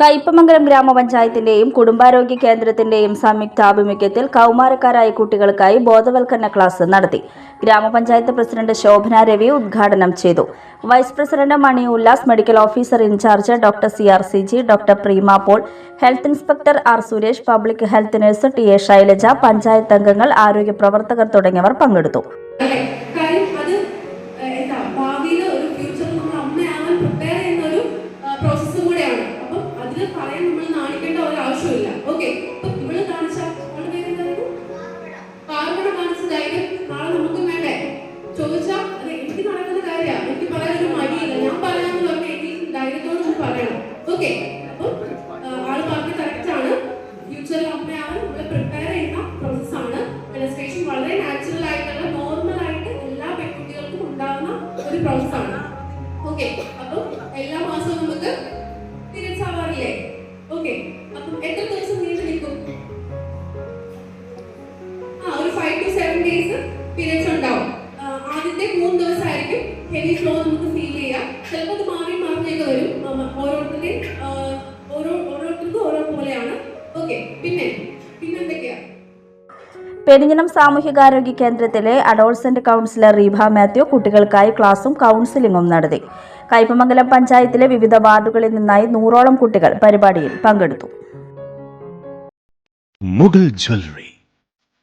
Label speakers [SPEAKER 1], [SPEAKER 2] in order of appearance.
[SPEAKER 1] കയ്പമംഗലം ഗ്രാമപഞ്ചായത്തിന്റെയും കുടുംബാരോഗ്യ കേന്ദ്രത്തിന്റെയും സംയുക്താഭിമുഖ്യത്തിൽ കൗമാരക്കാരായ കുട്ടികൾക്കായി ബോധവൽക്കരണ ക്ലാസ് നടത്തി. ഗ്രാമപഞ്ചായത്ത് പ്രസിഡന്റ് ശോഭന രവി ഉദ്ഘാടനം ചെയ്തു. Vice president Mani Ullas medical officer incharge doctor C R C G doctor Preema Paul health inspector R Suresh public health nurse T A Shailaja panchayat അംഗങ്ങൾ ആരോഗ്യ പ്രവർത്തകർ തുടങ്ങിയവർ പങ്കെടുത്തു.
[SPEAKER 2] ആവശ്യമില്ല. ഓക്കെ ഇവൾ കാണിച്ച അവളുടെ പേര് നാളെ നമുക്കും വേണ്ടേ? ചോദിച്ചാ അത് എനിക്ക് നടക്കുന്ന കാര്യമാണ് എനിക്ക് പറയാൻ ഒരു മടിയില്ല. ഞാൻ പറയാന്ന് പറഞ്ഞാൽ എനിക്ക് ധൈര്യത്തോട് ഒന്ന് പറയണം. ഓക്കെ അപ്പം ആണ്. ഫ്യൂച്ചറിൽ പ്രോസസ്സാണ് മെനസ്ട്രേഷൻ വളരെ നാച്ചുറൽ ആയിട്ടുള്ള നോർമൽ ആയിട്ട് എല്ലാ പെൺകുട്ടികൾക്കും ഉണ്ടാകുന്ന ഒരു പ്രോസസ്സാണ് ഓക്കെ പീരിയഡ്സ് ഉണ്ടാവും. ആദ്യത്തെ മൂന്ന് ദിവസമായിരിക്കും ഹെവി ഫ്ലോ നമുക്ക് ഫീൽ ചെയ്യാം. ചിലപ്പോൾ അത് മാറി മാറിയൊക്കെ വരും. ഓരോരുത്തരുടെ ഓരോരുത്തരുടെയും ഓരോ ഓരോരുത്തർക്കും ഓരോ പോലെയാണ്. ഓക്കെ പിന്നെ പിന്നെന്തൊക്കെയാണ്
[SPEAKER 1] പെരിഞ്ഞനം സാമൂഹികാരോഗ്യ കേന്ദ്രത്തിലെ അഡോൾസെന്റ് കൗൺസിലർ റീഭ മാത്യു കുട്ടികൾക്കായി ക്ലാസും കൗൺസിലിംഗും നടത്തി. കയ്പമംഗലം പഞ്ചായത്തിലെ വിവിധ വാർഡുകളിൽ നിന്നായി നൂറോളം കുട്ടികൾ പരിപാടിയിൽ പങ്കെടുത്തു.
[SPEAKER 3] മുഗൾ ജ്വല്ലറി